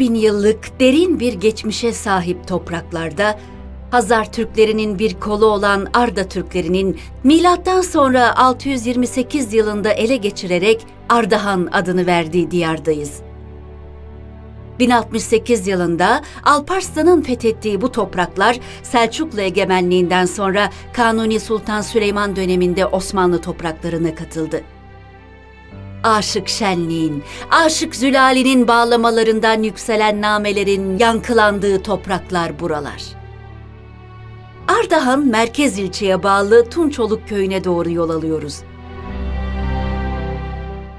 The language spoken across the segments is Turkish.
bin yıllık derin bir geçmişe sahip topraklarda Hazar Türklerinin bir kolu olan Arda Türklerinin milattan sonra 628 yılında ele geçirerek Ardahan adını verdiği diyardayız. 1068 yılında Alparslan'ın fethettiği bu topraklar Selçuklu egemenliğinden sonra Kanuni Sultan Süleyman döneminde Osmanlı topraklarına katıldı. Aşık Şenliğin, Aşık Zülali'nin bağlamalarından yükselen namelerin yankılandığı topraklar buralar. Ardahan merkez ilçeye bağlı Tunçoluk köyüne doğru yol alıyoruz.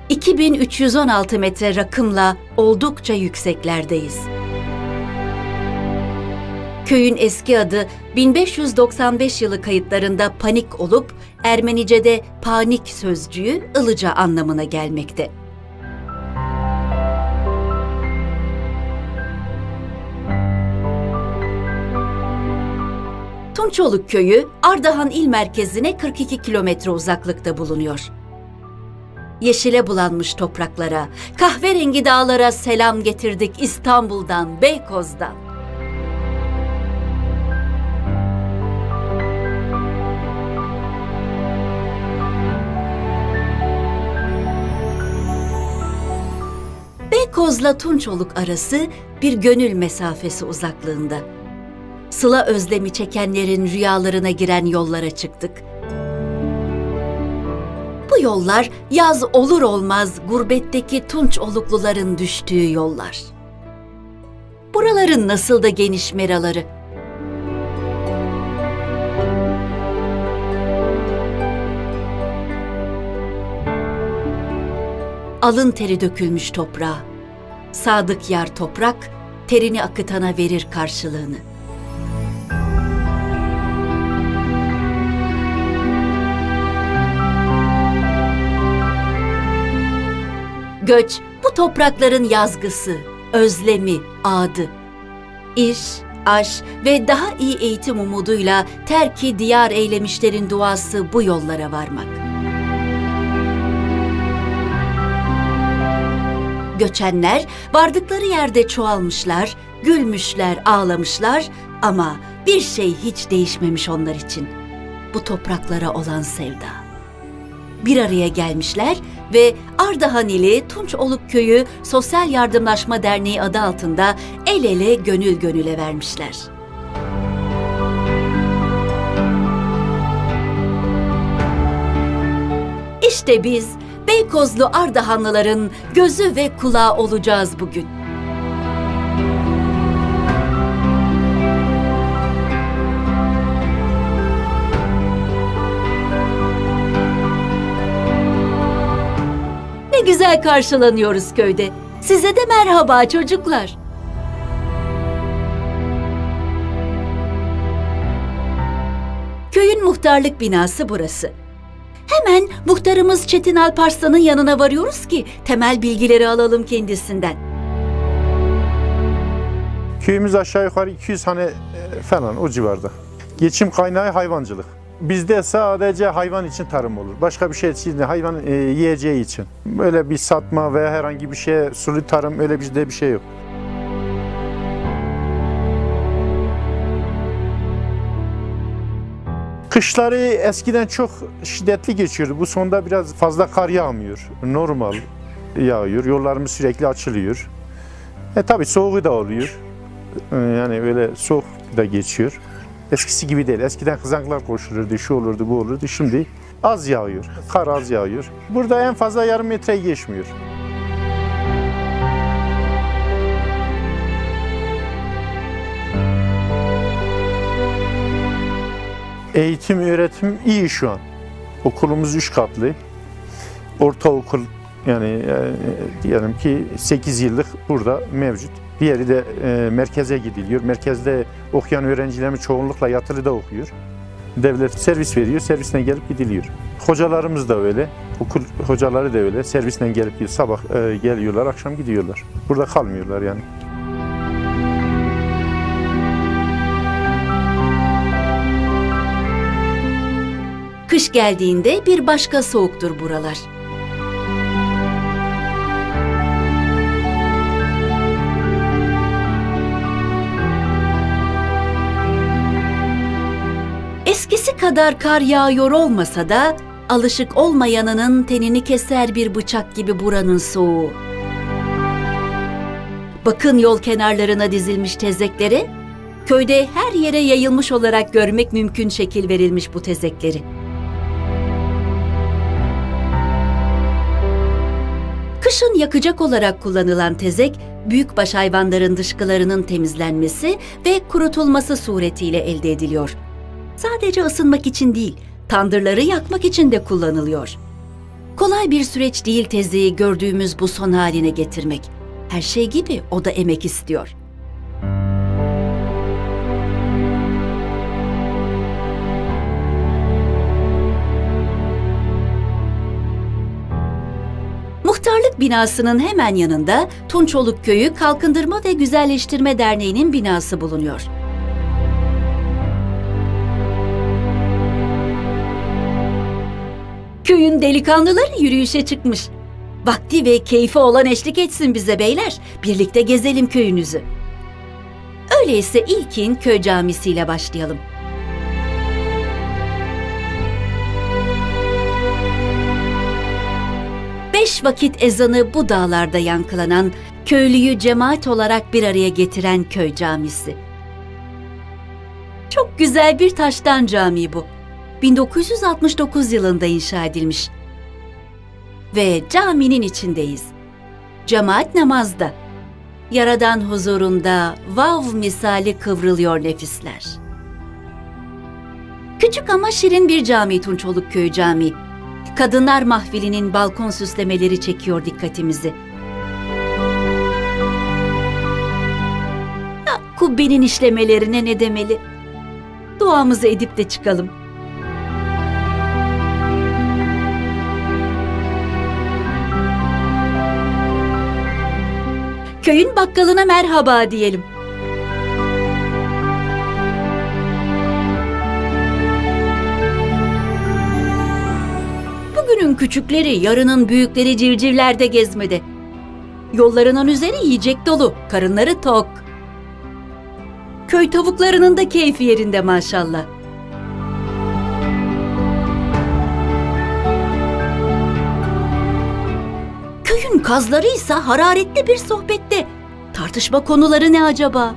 2316 metre rakımla oldukça yükseklerdeyiz. Köyün eski adı 1595 yılı kayıtlarında Panik olup Ermenice'de panik sözcüğü ılıca anlamına gelmekte. Tunçoluk köyü Ardahan il merkezine 42 kilometre uzaklıkta bulunuyor. Yeşile bulanmış topraklara, kahverengi dağlara selam getirdik İstanbul'dan, Beykoz'dan. Beykoz'la Tunçoluk arası bir gönül mesafesi uzaklığında. Sıla özlemi çekenlerin rüyalarına giren yollara çıktık. Bu yollar yaz olur olmaz gurbetteki tunç olukluların düştüğü yollar. Buraların nasıl da geniş meraları. Alın teri dökülmüş toprağa. Sadık yar toprak, terini akıtana verir karşılığını. Göç bu toprakların yazgısı, özlemi, adı. İş, aş ve daha iyi eğitim umuduyla terki diyar eylemişlerin duası bu yollara varmak. Göçenler vardıkları yerde çoğalmışlar, gülmüşler, ağlamışlar ama bir şey hiç değişmemiş onlar için. Bu topraklara olan sevda bir araya gelmişler ve Ardahan ili Tunçoluk Köyü Sosyal Yardımlaşma Derneği adı altında el ele gönül gönüle vermişler. İşte biz Beykozlu Ardahanlıların gözü ve kulağı olacağız bugün. Ne güzel karşılanıyoruz köyde. Size de merhaba çocuklar. Köyün muhtarlık binası burası. Hemen muhtarımız Çetin Alparslan'ın yanına varıyoruz ki temel bilgileri alalım kendisinden. Köyümüz aşağı yukarı 200 hane e, falan o civarda. Geçim kaynağı hayvancılık. Bizde sadece hayvan için tarım olur. Başka bir şey için hayvan e, yiyeceği için. Böyle bir satma veya herhangi bir şey, sulu tarım öyle bir de bir şey yok. Kışları eskiden çok şiddetli geçiyordu. Bu sonda biraz fazla kar yağmıyor. Normal yağıyor. Yollarımız sürekli açılıyor. E tabii soğuğu da oluyor. E, Yani böyle soğuk da geçiyor. Eskisi gibi değil. Eskiden kızaklar koşulurdu, şu olurdu, bu olurdu. Şimdi az yağıyor. Kar az yağıyor. Burada en fazla yarım metre geçmiyor. Eğitim, öğretim iyi şu an. Okulumuz üç katlı. Ortaokul yani e, diyelim ki 8 yıllık burada mevcut. Diğeri de e, merkeze gidiliyor. Merkezde okuyan öğrencilerimiz çoğunlukla yatılıda okuyor. Devlet servis veriyor, servisten gelip gidiliyor. Hocalarımız da öyle, okul hocaları da öyle. Servisten gelip sabah e, geliyorlar, akşam gidiyorlar. Burada kalmıyorlar yani. Kış geldiğinde bir başka soğuktur buralar. Eskisi kadar kar yağıyor olmasa da alışık olmayanının tenini keser bir bıçak gibi buranın soğuğu. Bakın yol kenarlarına dizilmiş tezekleri, köyde her yere yayılmış olarak görmek mümkün şekil verilmiş bu tezekleri. Kışın yakacak olarak kullanılan tezek, büyükbaş hayvanların dışkılarının temizlenmesi ve kurutulması suretiyle elde ediliyor. Sadece ısınmak için değil, tandırları yakmak için de kullanılıyor. Kolay bir süreç değil tezeyi gördüğümüz bu son haline getirmek. Her şey gibi o da emek istiyor. Binasının hemen yanında Tunçoluk Köyü Kalkındırma ve Güzelleştirme Derneği'nin binası bulunuyor. Köyün delikanlıları yürüyüşe çıkmış. Vakti ve keyfi olan eşlik etsin bize beyler. Birlikte gezelim köyünüzü. Öyleyse ilkin köy camisiyle başlayalım. Beş vakit ezanı bu dağlarda yankılanan, köylüyü cemaat olarak bir araya getiren köy camisi. Çok güzel bir taştan cami bu. 1969 yılında inşa edilmiş. Ve caminin içindeyiz. Cemaat namazda. Yaradan huzurunda vav misali kıvrılıyor nefisler. Küçük ama şirin bir cami Tunçoluk Köyü Camii. Kadınlar mahfilinin balkon süslemeleri çekiyor dikkatimizi. Ya, kubbenin işlemelerine ne demeli? Duamızı edip de çıkalım. Köyün bakkalına merhaba diyelim. Bugünün küçükleri, yarının büyükleri civcivlerde gezmede. Yollarının üzeri yiyecek dolu, karınları tok. Köy tavuklarının da keyfi yerinde maşallah. Köyün kazları ise hararetli bir sohbette. Tartışma konuları ne acaba?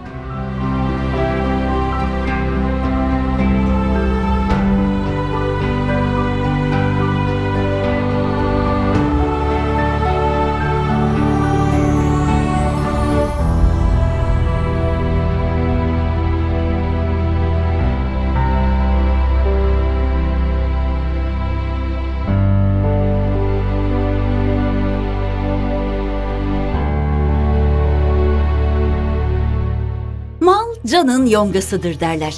Canın yongasıdır derler.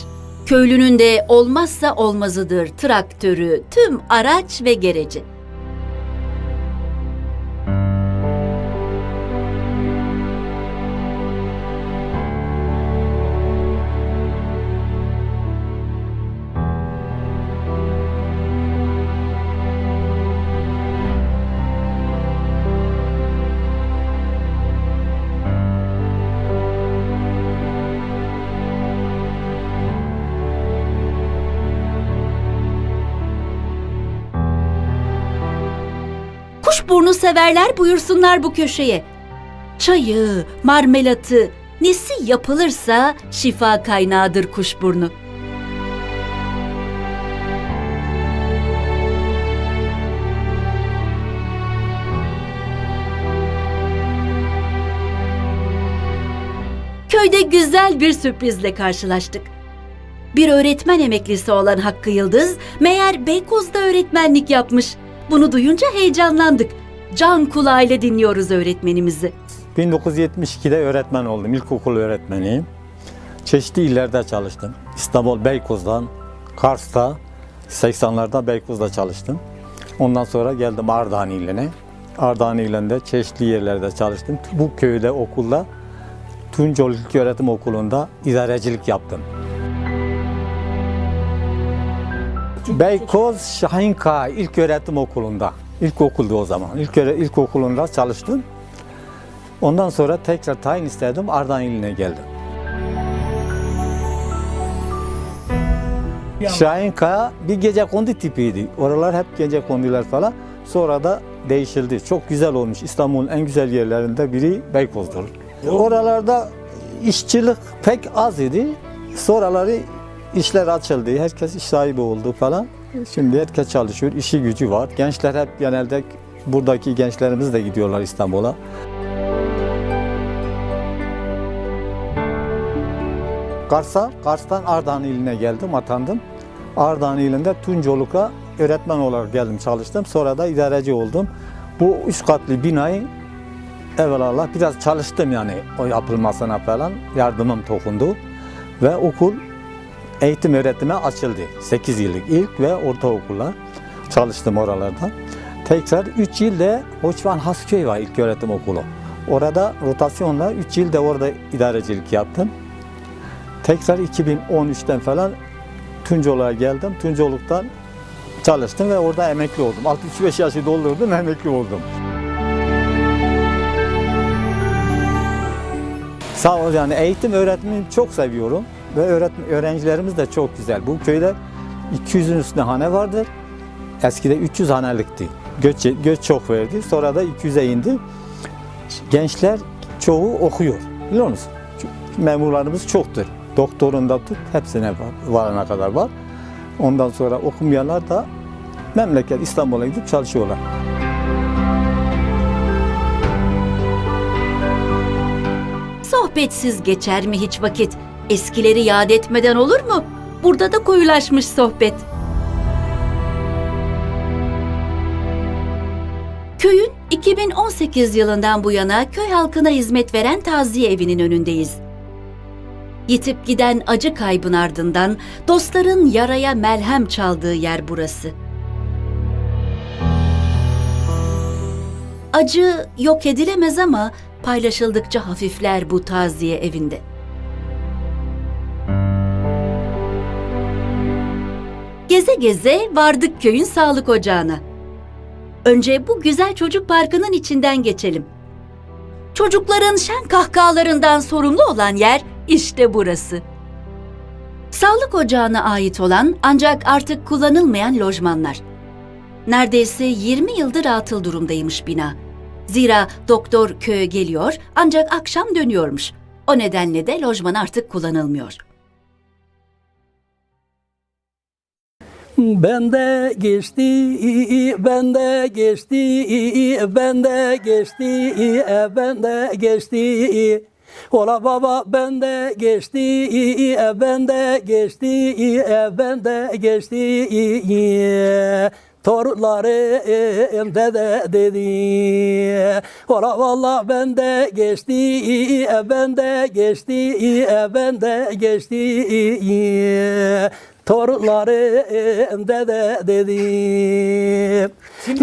Köylünün de olmazsa olmazıdır traktörü, tüm araç ve gereci. Severler buyursunlar bu köşeye. Çayı, marmelatı, nesi yapılırsa şifa kaynağıdır kuşburnu. Köyde güzel bir sürprizle karşılaştık. Bir öğretmen emeklisi olan Hakkı Yıldız meğer Beykoz'da öğretmenlik yapmış. Bunu duyunca heyecanlandık. Can kulağıyla dinliyoruz öğretmenimizi. 1972'de öğretmen oldum. İlkokul öğretmeniyim. Çeşitli illerde çalıştım. İstanbul Beykoz'dan, Kars'ta, 80'larda Beykoz'da çalıştım. Ondan sonra geldim Ardahan iline. Ardahan ilinde çeşitli yerlerde çalıştım. Bu köyde okulda Tuncol İlköğretim Okulu'nda idarecilik yaptım. Beykoz Şahinka İlköğretim Okulu'nda. İlkokuldu o zaman. İlk ilkokulunda çalıştım. Ondan sonra tekrar tayin istedim. Ardahan iline geldim. Şahin Kaya bir gece kondu tipiydi. Oralar hep gece kondular falan. Sonra da değişildi. Çok güzel olmuş. İstanbul'un en güzel yerlerinde biri Beykoz'dur. Oralarda işçilik pek az idi. Sonraları işler açıldı. Herkes iş sahibi oldu falan. Şimdi herkes çalışıyor. işi gücü var. Gençler hep genelde buradaki gençlerimiz de gidiyorlar İstanbul'a. Kars'a, Kars'tan Ardahan iline geldim, atandım. Ardahan ilinde Tuncoluk'a öğretmen olarak geldim, çalıştım. Sonra da idareci oldum. Bu üç katlı binayı evvelallah biraz çalıştım yani o yapılmasına falan. Yardımım dokundu. Ve okul eğitim öğretime açıldı. 8 yıllık ilk ve ortaokullar. Çalıştım oralarda. Tekrar 3 yıl da Hoçvan Hasköy var ilk öğretim okulu. Orada rotasyonla 3 yıl da orada idarecilik yaptım. Tekrar 2013'ten falan Tuncoluk'a geldim. Tuncoluk'tan çalıştım ve orada emekli oldum. 65 yaşı doldurdum, emekli oldum. Sağ ol yani eğitim öğretimini çok seviyorum ve öğretim, öğrencilerimiz de çok güzel. Bu köyde 200'ün üstünde hane vardır. Eskide 300 hanelikti. Göç, göç çok verdi. Sonra da 200'e indi. Gençler çoğu okuyor. Biliyor musun? Memurlarımız çoktur. Doktorunda tut hepsine var, varana kadar var. Ondan sonra okumayanlar da memleket İstanbul'a gidip çalışıyorlar. Sohbetsiz geçer mi hiç vakit? Eskileri yad etmeden olur mu? Burada da koyulaşmış sohbet. Köyün 2018 yılından bu yana köy halkına hizmet veren taziye evinin önündeyiz. Yitip giden acı kaybın ardından dostların yaraya melhem çaldığı yer burası. Acı yok edilemez ama paylaşıldıkça hafifler bu taziye evinde. Geze geze vardık köyün sağlık ocağına. Önce bu güzel çocuk parkının içinden geçelim. Çocukların şen kahkahalarından sorumlu olan yer işte burası. Sağlık ocağına ait olan ancak artık kullanılmayan lojmanlar. Neredeyse 20 yıldır atıl durumdaymış bina. Zira doktor köye geliyor ancak akşam dönüyormuş. O nedenle de lojman artık kullanılmıyor. Bende geçti, bende geçti, bende geçti, bende geçti. Ola baba bende geçti, bende geçti, bende geçti. Torunlarım dede dedi. Ola valla bende geçti, bende geçti, bende geçti. Torunları emde de dedi.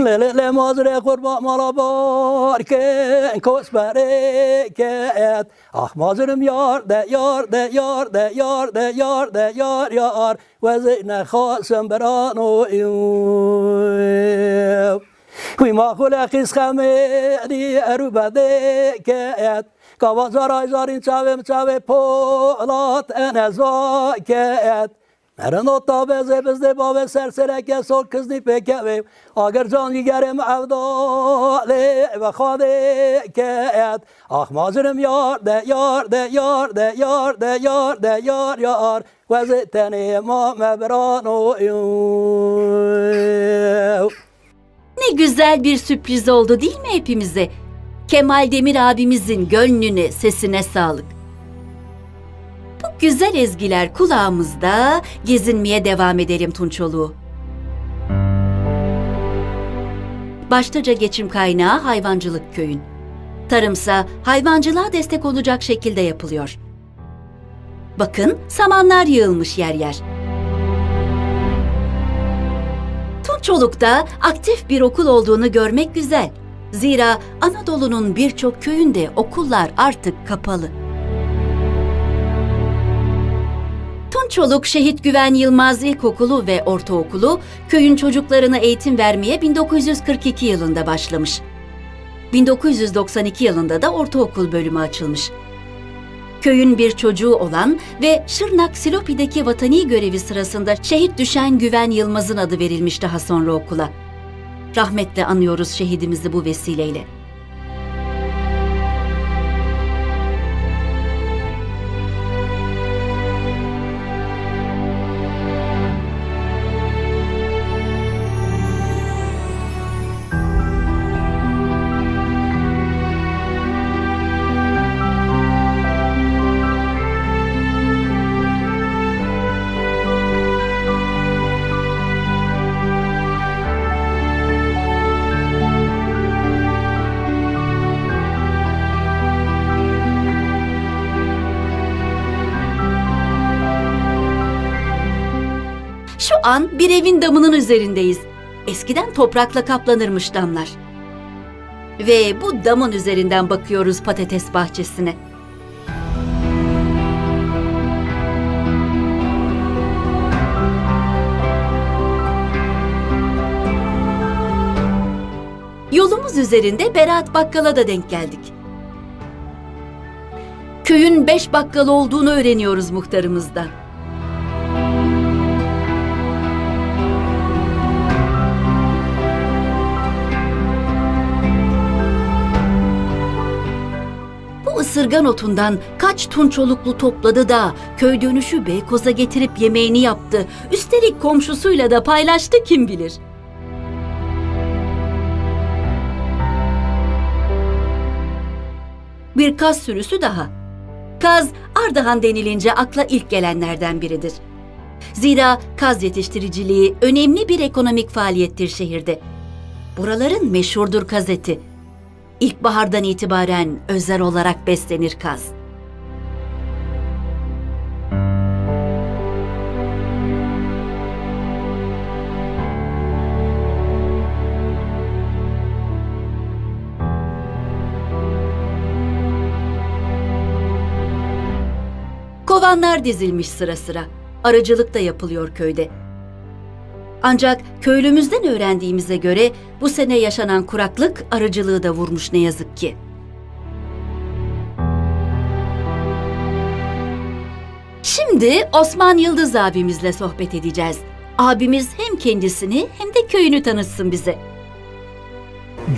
Lele le mazre kurba malabar ke kosbere ke et. Ah mazrem yar de yar de yar de yar de yar de yar yar. Vezi ne kalsın berano yuv. Kuy mahkule kis kame di erubade ke et. Kavazar ayzarin çave mçave polat en ezak et. Meren otta beze bizde bave sersereke sol kızni pekeve Ager can yigerim evdale ve khade ket Ah mazırım yar de yar de yar de yar de yar de yar yar Ve ziteni ma mebrano Ne güzel bir sürpriz oldu değil mi hepimize? Kemal Demir abimizin gönlüne, sesine sağlık. Güzel ezgiler kulağımızda gezinmeye devam edelim Tunçoluğu. Başlıca geçim kaynağı hayvancılık köyün. Tarımsa hayvancılığa destek olacak şekilde yapılıyor. Bakın samanlar yığılmış yer yer. Tunçoluk'ta aktif bir okul olduğunu görmek güzel. Zira Anadolu'nun birçok köyünde okullar artık kapalı. Tunçoluk Şehit Güven Yılmaz İlkokulu ve Ortaokulu köyün çocuklarına eğitim vermeye 1942 yılında başlamış. 1992 yılında da ortaokul bölümü açılmış. Köyün bir çocuğu olan ve Şırnak Silopi'deki vatani görevi sırasında şehit düşen Güven Yılmaz'ın adı verilmiş daha sonra okula. Rahmetle anıyoruz şehidimizi bu vesileyle. An bir evin damının üzerindeyiz. Eskiden toprakla kaplanırmış damlar. Ve bu damın üzerinden bakıyoruz patates bahçesine. Yolumuz üzerinde Berat Bakkal'a da denk geldik. Köyün beş bakkal olduğunu öğreniyoruz muhtarımızdan. Isırgan otundan kaç tunçoluklu topladı da köy dönüşü Beykoz'a getirip yemeğini yaptı. Üstelik komşusuyla da paylaştı kim bilir. Bir kaz sürüsü daha. Kaz, Ardahan denilince akla ilk gelenlerden biridir. Zira kaz yetiştiriciliği önemli bir ekonomik faaliyettir şehirde. Buraların meşhurdur kaz eti. İlkbahardan itibaren özel olarak beslenir kaz. Kovanlar dizilmiş sıra sıra. Arıcılık da yapılıyor köyde. Ancak köylümüzden öğrendiğimize göre bu sene yaşanan kuraklık arıcılığı da vurmuş ne yazık ki. Şimdi Osman Yıldız abimizle sohbet edeceğiz. Abimiz hem kendisini hem de köyünü tanıtsın bize.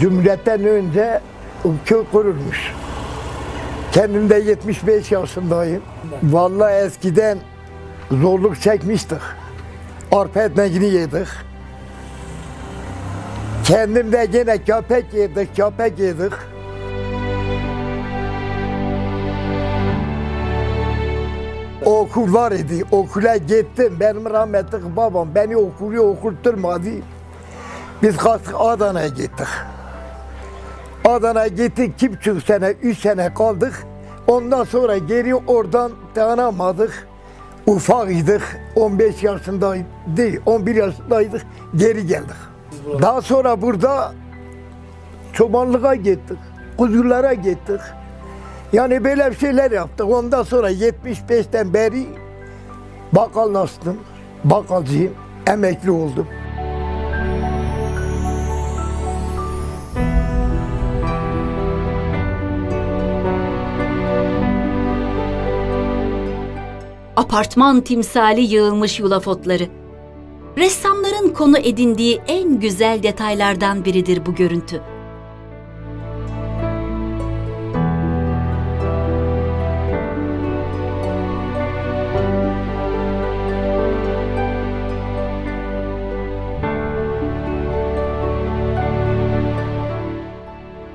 Cumhuriyetten önce köy kurulmuş. Kendim de 75 yaşındayım. Vallahi eskiden zorluk çekmiştik. Arpa ekmeğini yedik. Kendim de gene köpek yedik, köpek yedik. Okullar idi. Okula gittim. Benim rahmetli babam beni okulu okutturmadı. Biz kalktık Adana'ya gittik. Adana'ya gittik buçuk sene, üç sene kaldık. Ondan sonra geri oradan dayanamadık. Ufakıydık, 15 yaşındaydık, değil, 11 yaşındaydık, geri geldik. Daha sonra burada çobanlığa gittik, kuzulara gittik. Yani böyle bir şeyler yaptık. Ondan sonra 75'ten beri bakkallaştım, bakkalcıyım, emekli oldum. Apartman timsali yığılmış yulaf otları. Ressamların konu edindiği en güzel detaylardan biridir bu görüntü.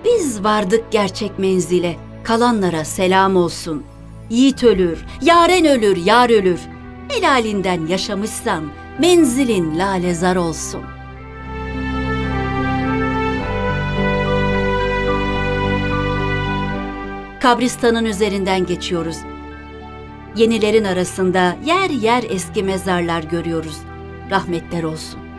Biz vardık gerçek menzile, kalanlara selam olsun. Yiğit ölür, yaren ölür, yar ölür. Helalinden yaşamışsan menzilin lalezar olsun. Kabristanın üzerinden geçiyoruz. Yenilerin arasında yer yer eski mezarlar görüyoruz. Rahmetler olsun.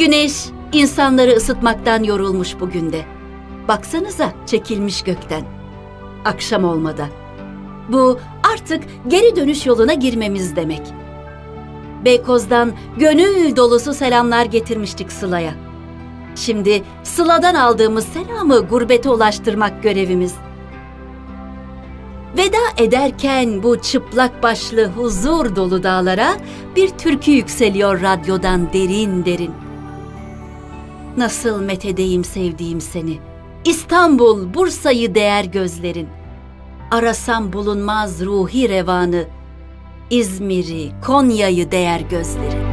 Güneş insanları ısıtmaktan yorulmuş bugün de. Baksanıza çekilmiş gökten. akşam olmadan. Bu artık geri dönüş yoluna girmemiz demek. Beykoz'dan gönül dolusu selamlar getirmiştik Sıla'ya. Şimdi Sıla'dan aldığımız selamı gurbete ulaştırmak görevimiz. Veda ederken bu çıplak başlı huzur dolu dağlara bir türkü yükseliyor radyodan derin derin. Nasıl methedeyim sevdiğim seni. İstanbul, Bursa'yı değer gözlerin. Arasam bulunmaz ruhi revanı. İzmir'i, Konya'yı değer gözlerin.